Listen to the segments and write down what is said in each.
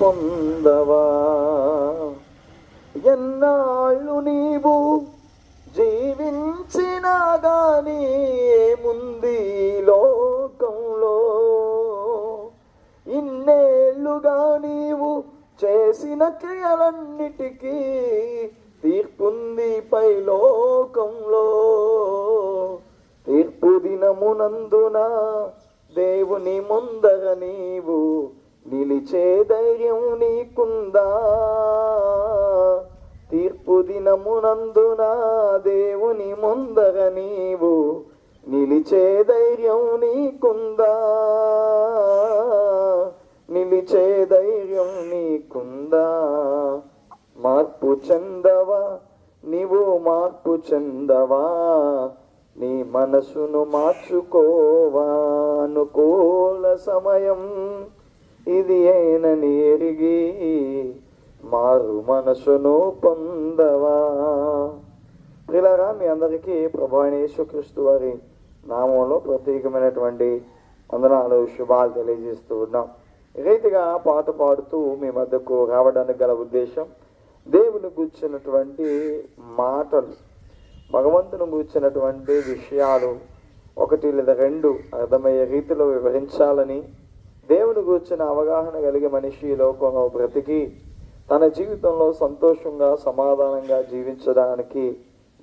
పొందవా ఎన్నాళ్ళు నీవు జీవించినా గాని ఏముంది లోకంలో? ఇన్నేళ్ళుగా నీవు చేసిన క్రియలన్నిటికీ తీర్పుంది పై లోకంలో. తీర్పు దినమునందున దేవుని ముందర నీవు నిలిచే ధైర్యం నీకుందా? తీర్పు దినమునందున దేవుని ముందర నీవు నిలిచే ధైర్యం నీకుందా? నిలిచే ధైర్యం నీకుందా? మార్పు చెందవా? నీవు మార్పు చెందవా? నీ మనసును మార్చుకోవా? అనుకూల సమయం ఇది అయినని ఎరిగి మారు మనసును పొందవా? ప్రిలరా మీ అందరికీ ప్రభు అయిన యేసుక్రీస్తు వారి నామంలో ప్రత్యేకమైనటువంటి వందనాలు శుభాలు తెలియజేస్తూ ఉన్నాం. రీతిగా పాట పాడుతూ మీ మధ్యకు రావడానికి గల ఉద్దేశం దేవుని కూర్చున్నటువంటి మాటలు భగవంతుని కూర్చున్నటువంటి విషయాలు ఒకటి లేదా రెండు అర్థమయ్యే రీతిలో వివరించాలని దేవుని గురించిన అవగాహన కలిగే మనిషి ఈ లోకంలో బ్రతికి తన జీవితంలో సంతోషంగా సమాధానంగా జీవించడానికి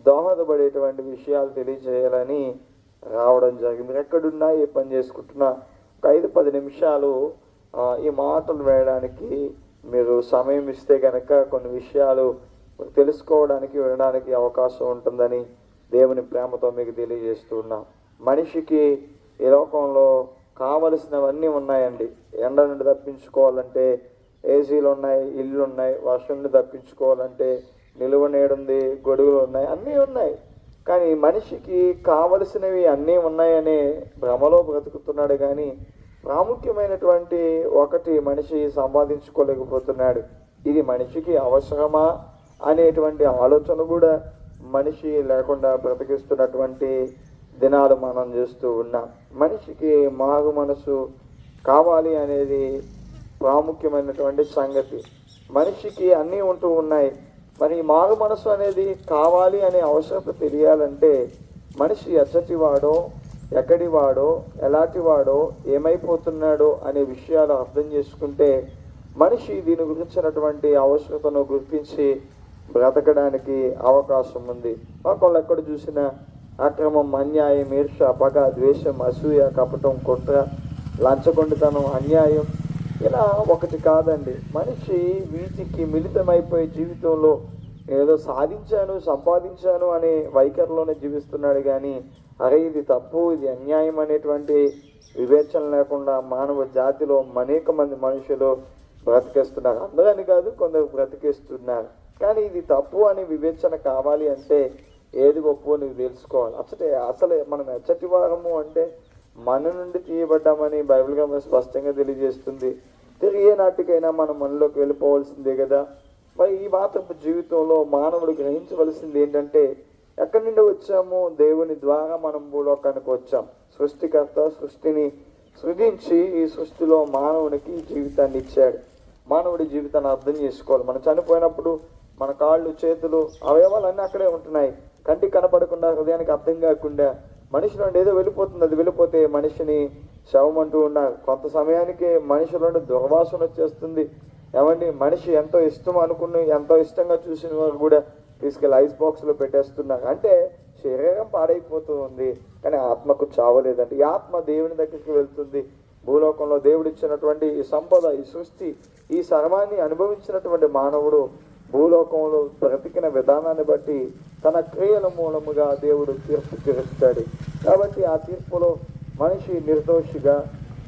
దోహదపడేటువంటి విషయాలు తెలియజేయాలని రావడం జరిగింది. మీరు ఎక్కడున్నా ఏ పని చేసుకుంటున్నా ఒక ఐదు పది నిమిషాలు ఈ మాటలు వేయడానికి మీరు సమయం ఇస్తే కనుక కొన్ని విషయాలు తెలుసుకోవడానికి వినడానికి అవకాశం ఉంటుందని దేవుని ప్రేమతో మీకు తెలియజేస్తున్నాం మనిషికి ఈ లోకంలో కావలసినవన్నీ ఉన్నాయండి. ఎండ నుండి తప్పించుకోవాలంటే ఏసీలు ఉన్నాయి ఇల్లు ఉన్నాయి వర్షం నుండి తప్పించుకోవాలంటే నిలువ నీడుంది గొడుగులు ఉన్నాయి అన్నీ ఉన్నాయి. కానీ మనిషికి కావలసినవి అన్నీ ఉన్నాయనే భ్రమలో బ్రతుకుతున్నాడు కానీ ప్రాముఖ్యమైనటువంటి ఒకటి మనిషి సంపాదించుకోలేకపోతున్నాడు. ఇది మనిషికి అవసరమా అనేటువంటి ఆలోచన కూడా మనిషి లేకుండా బ్రతికిస్తున్నటువంటి దినాలు మనం చూస్తూ ఉన్నాం మనిషికి మాగు మనసు కావాలి అనేది ప్రాముఖ్యమైనటువంటి సంగతి. మనిషికి అన్నీ ఉంటూ ఉన్నాయి. మరి మాగు మారు మనసు అనేది కావాలి అనే అవసరత తెలియాలంటే మనిషి ఎచ్చటి వాడో ఎక్కడి వాడో ఎలాంటి వాడో ఏమైపోతున్నాడో అనే విషయాలు అర్థం చేసుకుంటే మనిషి దీని గురించినటువంటి అవసరతను గుర్తించి బ్రతకడానికి అవకాశం ఉంది. ఒకళ్ళు ఎక్కడ చూసినా అక్రమం అన్యాయం ఈర్ష పగ ద్వేషం అసూయ కపటం కుట్ర లంచగొండితనం అన్యాయం ఇలా ఒకటి కాదండి. మనిషి వీటికి మిళితమైపోయి జీవితంలో ఏదో సాధించాను సంపాదించాను అనే వైఖరిలోనే జీవిస్తున్నాడు కానీ అరే ఇది తప్పు ఇది అన్యాయం అనేటువంటి వివేచన లేకుండా మానవ జాతిలో అనేక మంది మనుషులు బ్రతికేస్తున్నారు. అందరని కాదు కొందరు బ్రతికేస్తున్నారు. కానీ ఇది తప్పు అని వివేచన కావాలి అంటే ఏది గొప్పో నీకు తెలుసుకోవాలి. అసలు అసలు మనం ఎచ్చటి వారము అంటే మన నుండి తీయబడ్డామని బైబిల్ గ్రంథం స్పష్టంగా తెలియజేస్తుంది. తిరిగే నాటికైనా మనం మనలోకి వెళ్ళిపోవాల్సిందే కదా. మరి ఈ మాత్రపు జీవితంలో మానవుడు గ్రహించవలసింది ఏంటంటే ఎక్కడి నుండి వచ్చాము దేవుని ద్వారా మనం భూలోకానికి వచ్చాం. సృష్టికర్త సృష్టిని సృజించి ఈ సృష్టిలో మానవునికి జీవితాన్ని ఇచ్చాడు. మానవుడి జీవితాన్ని అర్థం చేసుకోవాలి. మనం చనిపోయినప్పుడు మన కాళ్ళు చేతులు అవయవాలు అన్నీ అక్కడే ఉంటున్నాయి. కంటికి కనపడకుండా హృదయానికి అర్థం కాకుండా మనిషి నుండి ఏదో వెళ్ళిపోతుంది. అది వెళ్ళిపోతే మనిషిని శవం అంటూ ఉన్నారు కొంత సమయానికి మనిషి నుండి దుర్వాసన వచ్చేస్తుంది. ఏమండి? మనిషి ఎంతో ఇష్టం అనుకుని ఎంతో ఇష్టంగా చూసిన వారు కూడా తీసుకెళ్ళి ఐస్ బాక్స్లో పెట్టేస్తున్నారు. అంటే శరీరం పాడైపోతూ ఉంది కానీ ఆత్మకు చావలేదండి ఈ ఆత్మ దేవుని దగ్గరికి వెళ్తుంది. భూలోకంలో దేవుడిచ్చినటువంటి ఈ సంపద ఈ సృష్టి ఈ సర్వాన్ని అనుభవించినటువంటి మానవుడు భూలోకంలో బ్రతికిన విధానాన్ని బట్టి తన క్రియల మూలముగా దేవుడు తీర్పు తీరుస్తాడు. కాబట్టి ఆ తీర్పులో మనిషి నిర్దోషిగా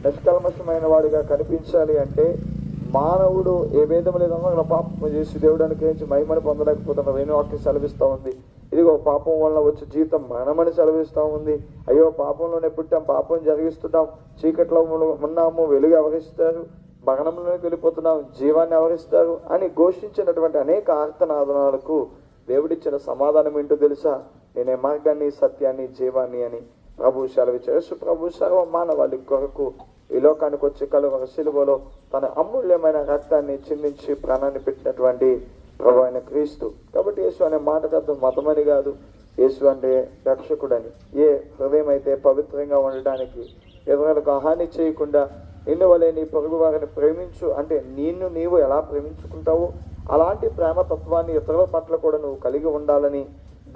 నిష్కల్మషమైన వాడిగా కనిపించాలి అంటే మానవుడు ఏ భేదం లేదన్నా పాపం చేసి దేవుడు అనుగ్రహించి మహిమను పొందలేకపోతున్న వేణువాక్యం సెలవిస్తూ ఉంది. ఇదిగో పాపం వల్ల వచ్చే జీతం మరణమని సెలవిస్తూ ఉంది. అయ్యో పాపంలోనే పుట్టాం పాపం జరిగిస్తున్నాం చీకట్లో ఉన్నాము వెలుగు అవరిస్తారు మరణంలోకి వెళ్ళిపోతున్నాం జీవాన్ని ఆవరిస్తారు అని ఘోషించినటువంటి అనేక ఆర్తనాదనాలకు దేవుడిచ్చిన సమాధానం ఏంటో తెలుసా? నేనే మార్గాన్ని సత్యాన్ని జీవాన్ని అని ప్రభు సెలవు చేసు ప్రభు సర్వ మానవాళి కొరకు ఈ లోకానికి వచ్చి కలువ శిలువలో తన అమూల్యమైన రక్తాన్ని చిందించి ప్రాణాన్ని పెట్టినటువంటి ప్రభు అయిన క్రీస్తు. కాబట్టి యేసు అనే మాటకు అర్థం మతమని కాదు. యేసు అంటే రక్షకుడని. ఏ హృదయం అయితే పవిత్రంగా ఉండడానికి ఇతరులకు హాని చేయకుండా నిన్ను వలె నీ పొరుగు వారిని ప్రేమించు. అంటే నిన్ను నీవు ఎలా ప్రేమించుకుంటావో అలాంటి ప్రేమ తత్వాన్ని ఇతరుల పట్ల కూడా నువ్వు కలిగి ఉండాలని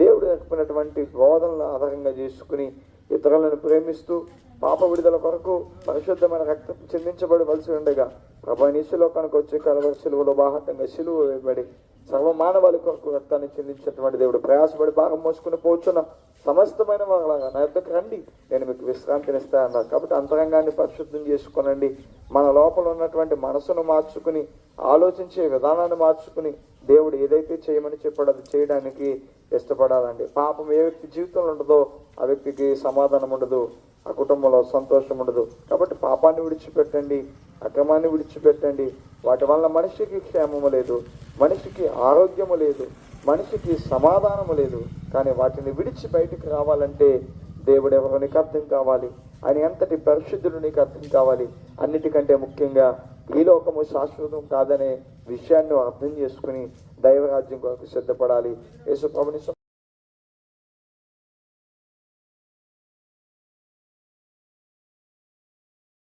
దేవుడు నేర్పినటువంటి బోధనలను ఆధారంగా చేసుకుని ఇతరులను ప్రేమిస్తూ పాప విడుదల కొరకు పరిశుద్ధమైన రక్తం చెందించబడవలసి ఉండగా ప్రభా లోకానికి వచ్చే కలవరి సిలువలో బాహటంగా సిలువ వేయబడి సర్వమానవాళి కొరకు రక్తాన్ని చెందించినటువంటి దేవుడు ప్రయాసపడి భాగం మోసుకుని పోచున్న. సమస్తమైన వాళ్ళగా నా యొక్కకు రండి. నేను మీకు విశ్రాంతిని ఇస్తా అన్నారు కాబట్టి అంతరంగాన్ని పరిశుద్ధం చేసుకునండి. మన లోపల ఉన్నటువంటి మనసును మార్చుకుని ఆలోచించే విధానాన్ని మార్చుకుని దేవుడు ఏదైతే చేయమని చెప్పాడో అది చేయడానికి ఇష్టపడాలండి. పాపం ఏ వ్యక్తి జీవితంలో ఉండదో ఆ వ్యక్తికి సమాధానం ఉండదు. ఆ కుటుంబంలో సంతోషం ఉండదు. కాబట్టి పాపాన్ని విడిచిపెట్టండి. అక్రమాన్ని విడిచిపెట్టండి. వాటి వల్ల మనిషికి క్షేమము లేదు. మనిషికి ఆరోగ్యము లేదు. మనిషికి సమాధానము లేదు. కానీ వాటిని విడిచి బయటికి రావాలంటే దేవుడు ఎవరో నీకు అర్థం కావాలి? ఆయన ఎంతటి పరిశుద్ధుడు నీకు అర్థం కావాలి? అన్నిటికంటే ముఖ్యంగా ఈ లోకము శాశ్వతం కాదనే విషయాన్ని అర్థం చేసుకుని దైవరాజ్యం కొరకు సిద్ధపడాలి. యేసు ప్రభుని